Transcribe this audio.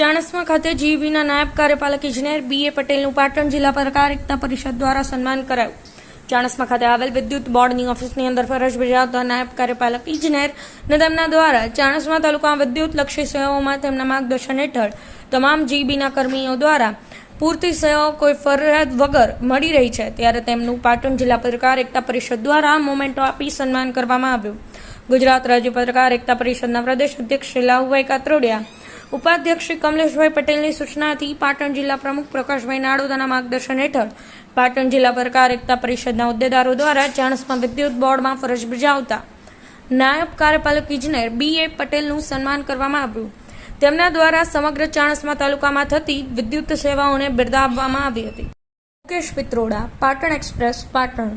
ચાણસ્મા ખાતે જીબીના નાયબ કાર્યપાલક ઇજનેર બી એ પટેલનું પાટણ જિલ્લા પત્રકારિતા પરિષદ દ્વારા સન્માન કરાયું. ચાણસ્મા ખાતે આવેલ વિદ્યુત બોર્ડની ઓફિસની અંદર ફરજ બજાવતા નાયબ કાર્યપાલક ઇજનેર ને તેમના દ્વારા ચાણસ્મા તાલુકામાં વિદ્યુત લક્ષી સેવાઓમાં તેમના માર્ગદર્શન હેઠળ તમામ જીબીના કર્મીઓ દ્વારા પૂરતી સેવાઓ કોઈ ફરિયાદ વગર મળી રહી છે, ત્યારે તેમનું પાટણ જિલ્લા પત્રકાર એકતા પરિષદ દ્વારા મોમેન્ટો આપી સન્માન કરવામાં આવ્યું. ગુજરાત રાજ્ય પત્રકાર એકતા પરિષદના પ્રદેશ અધ્યક્ષ શ્રી લાહુભાઈ કાત્રોડિયા ઉપાધ્યક્ષ શ્રી કમલેશભાઈ પટેલની સૂચનાથી પાટણ જિલ્લા પ્રમુખ પ્રકાશભાઈ નાડોદાના માર્ગદર્શન હેઠળ પાટણ જિલ્લા પત્રકાર એકતા પરિષદના હોદ્દેદારો દ્વારા ચાણસમાં વિદ્યુત બોર્ડમાં ફરજ બજાવતા નાયબ કાર્યપાલક ઇજનેર બી એ પટેલનું સન્માન કરવામાં આવ્યું. તેમના દ્વારા સમગ્ર ચાણસમા તાલુકામાં થતી વિદ્યુત સેવાઓને બિરદાવવામાં આવી હતી. મુકેશ પિત્રોડા, પાટણ એક્સપ્રેસ, પાટણ.